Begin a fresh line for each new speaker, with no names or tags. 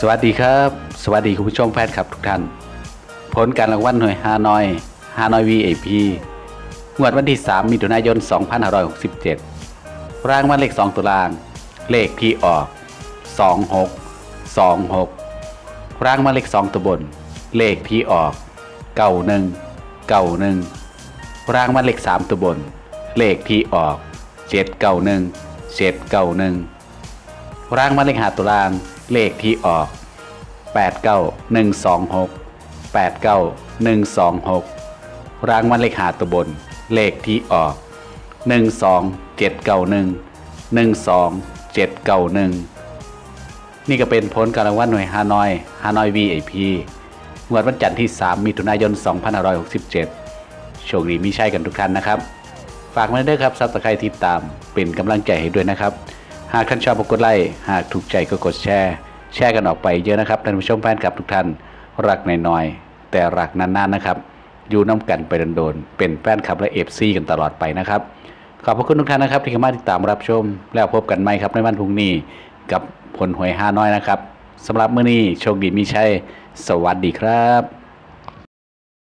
สวัสดีครับ สวัสดีคุณผู้ชมแฟนคลับทุกท่าน ผลการรางวัลหน่วยฮานอยฮานอย VIP งวดวันที่ 3 มิถุนายน 2567 รางวัลเลข 2ตัวล่างเลขที่ออก 26 26 รางวัลเลข 2ตัวบน เลขที่ออก 91 91 รางวัลเลข 3ตัวบน เลขที่ออก 791 791 รางวัลเลขหาตัวล่าง เลขที่ออก 89126 89126 รางวัลเลขหาตัวบน เลขที่ออก 12791 12791 นี่ก็เป็นผลการรางวัลหน่วยฮานอยฮานอย VIP งวดวันจันทร์ที่ 3 มิถุนายน 2567 โชคดีมีใช่กันทุกท่านนะครับ ฝากมาด้วยครับซับสไครต์ติดตามเป็นกำลังใจให้ด้วยนะครับ หากท่านชอบก็กดไลค์หากถูกใจก็กดแชร์ แชร์กันออกไปเยอะนะครับท่านผู้ชมแฟนคลับทุกท่านรักน้อยๆแต่รักนานๆนะครับอยู่น้ำกันไปโดนๆเป็นแฟนคลับและเอฟซีกันตลอดไปนะครับขอบพระคุณทุกท่านนะครับที่เข้ามาติดตามรับชม แล้วพบกันใหม่ครับในวันพรุ่งนี้กับผลหวยห้าน้อยนะครับสำหรับมื้อนี้โชคดีมีชัยสวัสดีครับ